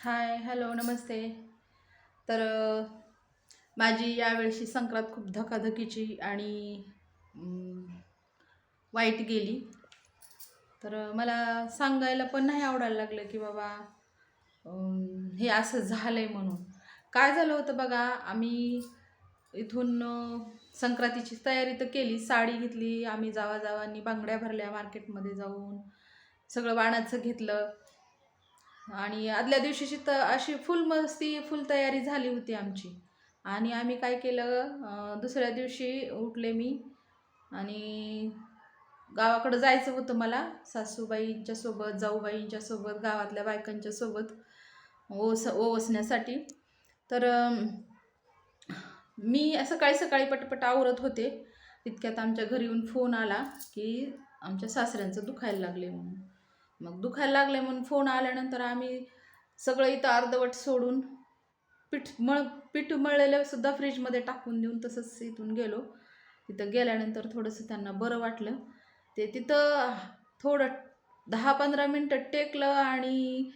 Hi hello नमस्ते. तर माझी यावेळची संक्रांत खूप धकाधकीची आणि वाईट गेली. तर मला सांगायला पण नाही आवडायला लागलं की बाबा हे असं झालं आहे म्हणून. काय झालं होतं बघा आम्ही इथून संक्रांतीची तयारी तर केली साडी घेतली आम्ही जावाजावांनी बांगड्या भरल्या मार्केटमध्ये जाऊन सगळं वाणाचं घेतलं. आणि आदल्या दिवशीची तर अशी फुल मस्ती फुल तयारी झाली होती आमची. आणि आम्ही काय केलं दुसऱ्या दिवशी उठले मी आणि गावाकडं जायचं होतं मला सासूबाईंच्या सोबत जाऊबाईंच्या सोबत गावातल्या बायकांच्या सोबत ओस ओवसण्यासाठी तर मी सकाळी सकाळी पटपट आवरत होते. तितक्यात आमच्या घरी येऊन फोन आला की आमच्या सासऱ्यांचं दुखायला लागले म्हणून. मग दुखायला लागले म्हणून फोन आल्यानंतर आम्ही सगळं इथं अर्धवट सोडून पीठ मळ पीठ मळलेलं सुद्धा फ्रीजमध्ये टाकून देऊन तसंच इथून गेलो. तिथं गेल्यानंतर थोडंसं त्यांना बरं वाटलं. ते तिथं थोडं दहा पंधरा मिनटं टेकलं आणि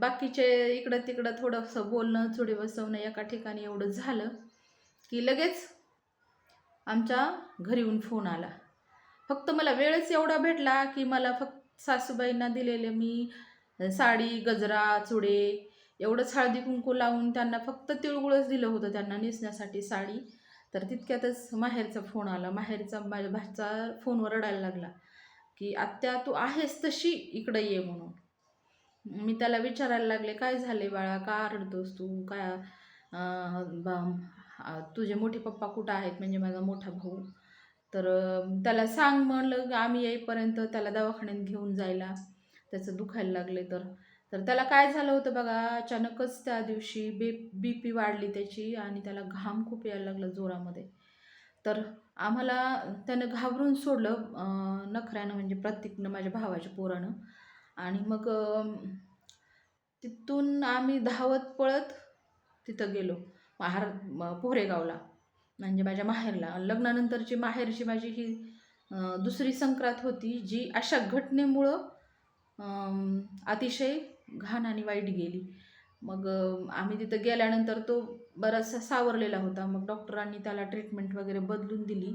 बाकीचे इकडं तिकडं थोडंसं बोलणं चुडी बसवणं एका ठिकाणी एवढं झालं की लगेच आमच्या घरी येऊन फोन आला. फक्त मला वेळच एवढा भेटला की मला फक्त सासूबाईंना दिलेले मी साडी गजरा चुडे एवढंच हळदी कुंकू लावून त्यांना फक्त तिळगुळच दिलं होतं त्यांना नेसण्यासाठी साडी. तर तितक्यातच माहेरचा फोन आला. माहेरचा माझ्या भाचा फोनवर रडायला लागला की आत्या तू आहेस तशी इकडं ये म्हणून. मी त्याला विचारायला लागले काय झाले बाळा? का रडतोस तू? काय बा- तुझे मोठे पप्पा कुठं आहेत? म्हणजे माझा मोठा भाऊ. तर त्याला सांग म्हणलं की आम्ही येईपर्यंत त्याला दवाखान्यात घेऊन जायला. त्याचं दुखायला लागले तर. तर त्याला काय झालं होतं बघा अचानकच त्या दिवशी बे बी पी वाढली त्याची आणि त्याला घाम खूप यायला लागला जोरामध्ये. तर आम्हाला त्यानं घाबरून सोडलं नखऱ्यानं म्हणजे प्रत्येकनं माझ्या भावाच्या पोरानं. आणि मग तिथून आम्ही धावत पळत तिथं गेलो महार पोहरेगावला म्हणजे माझ्या माहेरला. लग्नानंतरची माहेरची माझी ही दुसरी संक्रांत होती जी अशा घटनेमुळं अतिशय घाण आणि वाईट गेली. मग आम्ही तिथं गेल्यानंतर तो बराचसा सावरलेला होता. मग डॉक्टरांनी त्याला ट्रीटमेंट वगैरे बदलून दिली.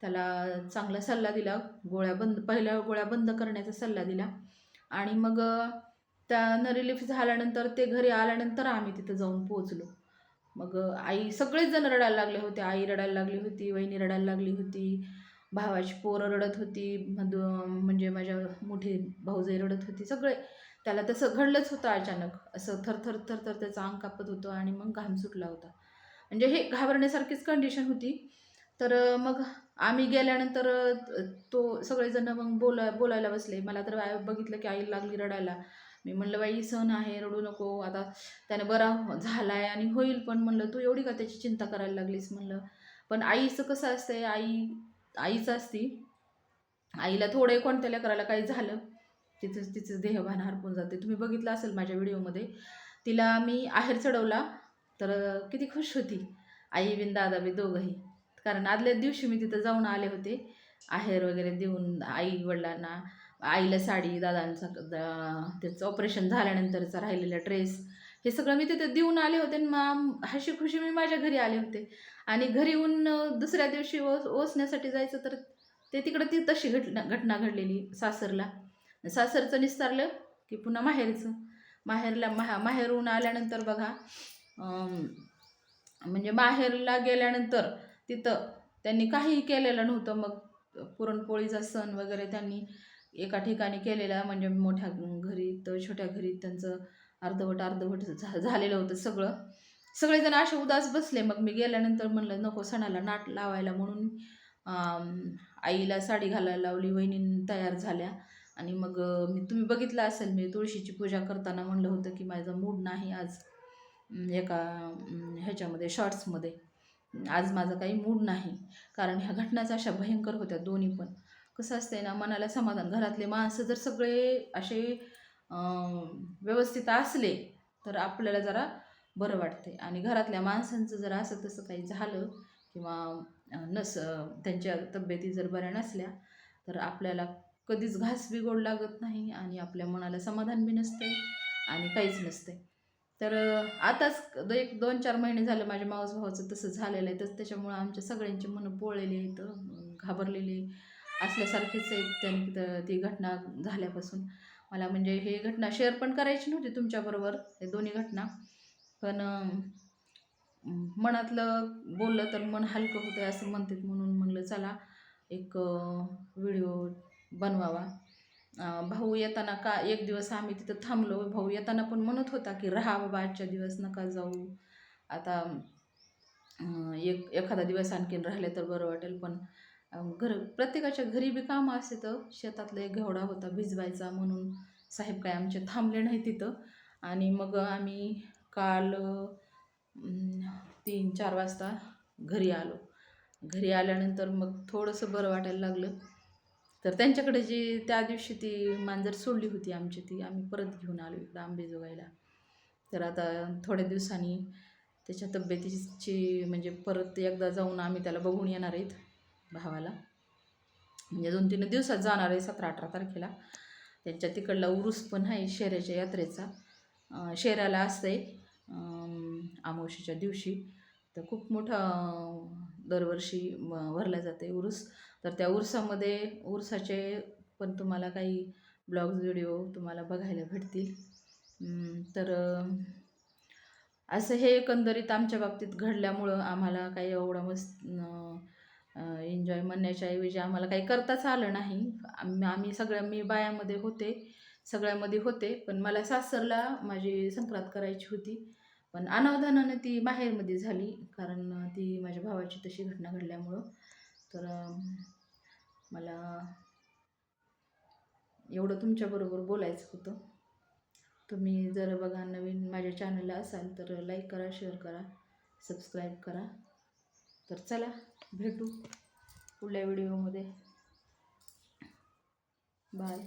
त्याला चांगला सल्ला दिला. गोळ्या बंद पहिल्या गोळ्या बंद करण्याचा सल्ला दिला. आणि मग त्यानं रिलीफ झाल्यानंतर ते घरी आल्यानंतर आम्ही तिथं जाऊन पोचलो मग आई सगळेच जण रडायला लागले होते. आई रडायला लागली होती वहिनी रडायला लागली होती. भावाची पोरं रडत होती. मधु म्हणजे माझ्या मोठी भाऊजाई रडत होती. सगळे. त्याला तसं घडलंच होतं अचानक. असं थरथर थरथर त्याचं अंग कापत होतं आणि मग घाम सुटला होता. म्हणजे हे घाबरण्यासारखीच कंडिशन होती. तर मग आम्ही गेल्यानंतर तो सगळेजण मग बोला बोलायला बसले. मला तर बघितलं की आई लागली रडायला. मी म्हणलं बाई सण आहे रडू नको आता त्याने बरा झाला आहे आणि होईल पण. म्हणलं तू एवढी का त्याची चिंता करायला लागलीस? म्हणलं पण आईचं कसं असतंय आई आईचं असती. आईला थोडं कोणत्या लेकराला काही झालं तिथंच तिचं देहभान हरपून जाते. तुम्ही बघितलं असेल माझ्या व्हिडिओमध्ये तिला मी आहेर चढवला तर किती खुश होती. आई बिन दादा बी दोघंही. कारण आदल्या दिवशी मी तिथं जाऊन आले होते आहेर वगैरे देऊन आई वडिलांना. आईला साडी दादांचा त्याचं ऑपरेशन झाल्यानंतरचा राहिलेला ड्रेस हे सगळं मी तिथे देऊन आले होते आणि मा हशी खुशी मी माझ्या घरी आले होते. आणि घरी येऊन दुसऱ्या दिवशी ओस ओसण्यासाठी जायचं तर ते तिकडं ती तशी घटना घटना घडलेली सासरला. सासरचं निस्तारलं की पुन्हा माहेरचं. माहेरला माहा माहेरहून आल्यानंतर बघा म्हणजे माहेरला गेल्यानंतर तिथं त्यांनी काहीही केलेलं नव्हतं. मग पुरणपोळीचा सण वगैरे त्यांनी एका ठिकाणी केलेला म्हणजे मोठ्या घरी तर छोट्या घरी त्यांचं अर्धवट अर्धवट झा झालेलं होतं सगळं. सगळेजण असे उदास बसले. मग मी गेल्यानंतर म्हणलं नको सणाला नाट लावायला म्हणून आईला साडी घालायला लावली वहिनी तयार झाल्या. आणि मग मी तुम्ही बघितलं असेल मी तुळशीची पूजा करताना म्हणलं होतं की माझा मूड नाही आज एका ह्याच्यामध्ये शॉर्ट्समध्ये. आज माझा काही मूड नाही. कारण ह्या घटनाच अशा भयंकर होत्या दोन्ही पण. कसं असतंय ना मनाला समाधान. घरातले माणसं जर सगळे असे व्यवस्थित असले तर आपल्याला जरा बरं वाटते आणि घरातल्या माणसांचं जर असं तसं काही झालं किंवा नस त्यांच्या तब्येती जर बऱ्या नसल्या तर आपल्याला कधीच घास बी गोड लागत नाही आणि आपल्या मनाला समाधान बी नसते आणि काहीच नसते तर आताच द- एक दोन चार महिने झाले माझ्या मावस भावाचं तसं झालेलं आहे. तर त्याच्यामुळं आमच्या सगळ्यांचे मनं पोळलेले आहेत घाबरलेले असल्यासारखीच आहे त्यांनी ती घटना झाल्यापासून. मला म्हणजे हे घटना शेअर पण करायची नव्हती तुमच्याबरोबर हे दोन्ही घटना. पण मनातलं बोललं तर मन हलकं होतं असं म्हणतात म्हणून म्हणलं चला एक व्हिडिओ बनवावा. भाऊ येताना का एक दिवस आम्ही तिथं थांबलो. भाऊ येताना पण म्हणत होता की राहा बाबा आजच्या दिवस नका जाऊ. आता एक एखादा दिवस आणखीन राहिले तर बरं वाटेल. पण घर प्रत्येकाच्या घरी बी कामं असते तर शेतातला एक घेवडा होता भिजवायचा म्हणून साहेब काय आमचे थांबले नाही तिथं. आणि मग आम्ही काल तीन चार वाजता घरी आलो. घरी आल्यानंतर मग थोडंसं बरं वाटायला लागलं. तर त्यांच्याकडे जी त्या दिवशी ती मांजर सोडली होती आमची ती आम्ही परत घेऊन आलो इकडं आंबेजोगाईला तर आता थोड्या दिवसांनी त्याच्या तब्येतीची म्हणजे परत एकदा जाऊन आम्ही त्याला बघून येणार आहेत. भावाला. म्हणजे दोन तीन दिवसात जाणार आहे सतरा अठरा तारखेला. त्यांच्या तिकडला उरूस पण आहे शेऱ्याच्या यात्रेचा. शेऱ्याला शेऱ्याला असते आमावशीच्या दिवशी. तर खूप मोठा दरवर्षी भरला जाते उरूस तर त्या उरसामध्ये उरसाचे पण तुम्हाला काही ब्लॉग्स व्हिडिओ तुम्हाला बघायला भेटतील. तर असं हे एकंदरीत आमच्या बाबतीत घडल्यामुळं आम्हाला काही एवढा मस्त एन्जॉय म्हणण्याच्या ऐवजी आम्हाला काही करताच आलं नाही. आम्ही आम्ही सगळ्या मी बायामध्ये होते सगळ्यामध्ये होते पण मला सासरला माझी संक्रांत करायची होती. पण अनावधानानं ती बाहेरमध्ये झाली कारण ती माझ्या भावाची तशी घटना घडल्यामुळं. तर मला एवढं तुमच्याबरोबर बोलायचं होतं. तुम्ही जर बघा नवीन माझ्या चॅनलला असाल तर लाईक करा शेअर करा सबस्क्राईब करा. तर चला भेटू पुढल्या व्हिडिओमध्ये बाय